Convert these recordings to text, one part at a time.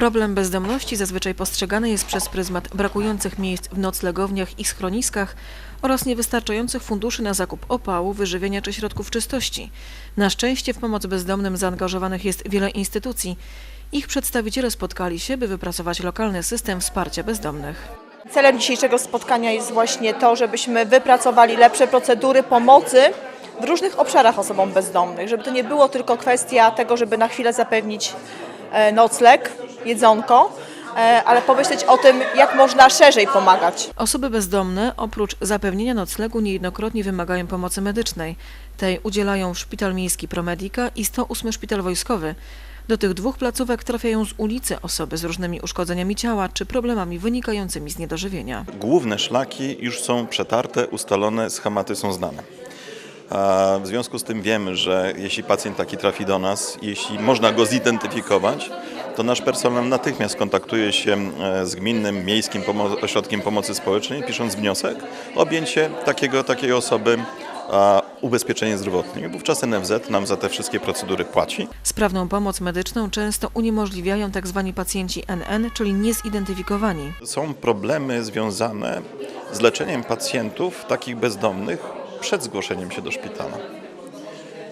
Problem bezdomności zazwyczaj postrzegany jest przez pryzmat brakujących miejsc w noclegowniach i schroniskach oraz niewystarczających funduszy na zakup opału, wyżywienia czy środków czystości. Na szczęście w pomoc bezdomnym zaangażowanych jest wiele instytucji. Ich przedstawiciele spotkali się, by wypracować lokalny system wsparcia bezdomnych. Celem dzisiejszego spotkania jest właśnie to, żebyśmy wypracowali lepsze procedury pomocy w różnych obszarach osobom bezdomnych, żeby to nie było tylko kwestia tego, żeby na chwilę zapewnić nocleg, jedzonko, e, ale pomyśleć o tym, jak można szerzej pomagać. Osoby bezdomne oprócz zapewnienia noclegu niejednokrotnie wymagają pomocy medycznej. Tej udzielają Szpital Miejski Promedica i 108 Szpital Wojskowy. Do tych dwóch placówek trafiają z ulicy osoby z różnymi uszkodzeniami ciała czy problemami wynikającymi z niedożywienia. Główne szlaki już są przetarte, ustalone, schematy są znane. W związku z tym wiemy, że jeśli pacjent taki trafi do nas, jeśli można go zidentyfikować, to nasz personel natychmiast kontaktuje się e, z gminnym, miejskim pomo- ośrodkiem pomocy społecznej, pisząc wniosek o objęcie takiego, takiej osoby zdrowotnym. I wówczas NFZ nam za te wszystkie procedury płaci. Sprawną pomoc medyczną często uniemożliwiają tzw. pacjenci NN, czyli niezidentyfikowani. Są problemy związane z leczeniem pacjentów takich bezdomnych przed zgłoszeniem się do szpitala.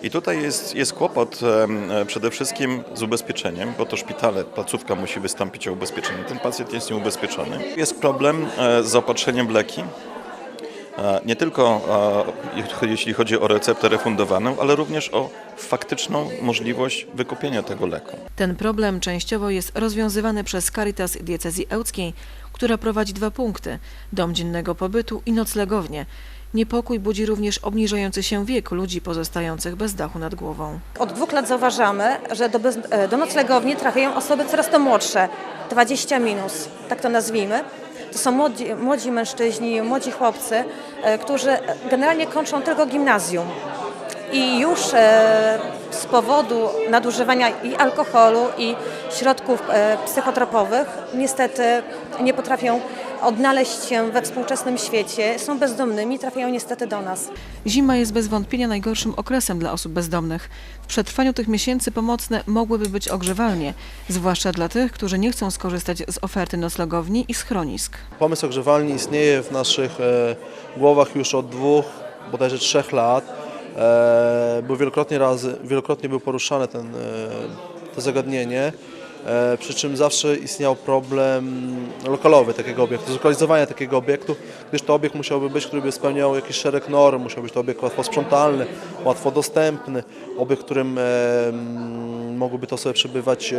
I tutaj jest, jest kłopot e, przede wszystkim z ubezpieczeniem, bo to szpitale, placówka musi wystąpić o ubezpieczenie. Ten pacjent jest nieubezpieczony. Jest problem e, z zaopatrzeniem w leki. E, Nie tylko jeśli chodzi o receptę refundowaną, ale również o faktyczną możliwość wykupienia tego leku. Ten problem częściowo jest rozwiązywany przez Caritas Diecezji Ełckiej, która prowadzi dwa punkty – dom dziennego pobytu i noclegownię. Niepokój budzi również obniżający się wiek ludzi pozostających bez dachu nad głową. Od dwóch lat zauważamy, że do, bez, e, do noclegowni trafiają osoby coraz to młodsze, 20 minus, tak to nazwijmy. To są młodzi, młodzi mężczyźni, młodzi chłopcy, e, którzy generalnie kończą tylko gimnazjum. I już e, z powodu nadużywania i alkoholu, i środków psychotropowych niestety nie potrafią odnaleźć się we współczesnym świecie, są bezdomnymi, trafiają niestety do nas. Zima jest bez wątpienia najgorszym okresem dla osób bezdomnych. W przetrwaniu tych miesięcy pomocne mogłyby być ogrzewalnie, zwłaszcza dla tych, którzy nie chcą skorzystać z oferty noclegowni i schronisk. Pomysł ogrzewalni istnieje w naszych e, głowach już od dwóch, bodajże trzech lat. E, był wielokrotnie, razy, wielokrotnie był poruszane ten, e, to zagadnienie, przy czym zawsze istniał problem lokalowy takiego obiektu, zlokalizowania takiego obiektu, gdyż to obiekt musiałby być, który by spełniał jakiś szereg norm, musiał być to obiekt łatwo sprzątalny, łatwo dostępny, obiekt, którym e, mogłyby to sobie przebywać e,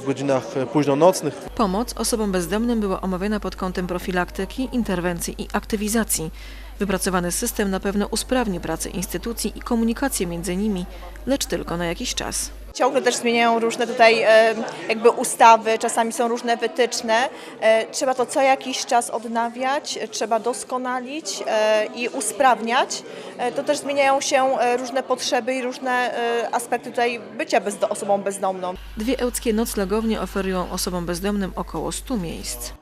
w godzinach późnonocnych, Pomoc osobom bezdomnym była omawiana pod kątem profilaktyki, interwencji i aktywizacji. Wypracowany system na pewno usprawni pracę instytucji i komunikację między nimi, lecz tylko na jakiś czas. Ciągle też zmieniają różne tutaj e, jakby ustawy, czasami są różne wytyczne. E, Trzeba to co jakiś czas odnawiać, trzeba doskonalić e, i usprawniać. To też zmieniają się różne potrzeby i różne aspekty tutaj bycia osobą bezdomną. Dwie ełckie noclegownie oferują osobom bezdomnym około 100 miejsc.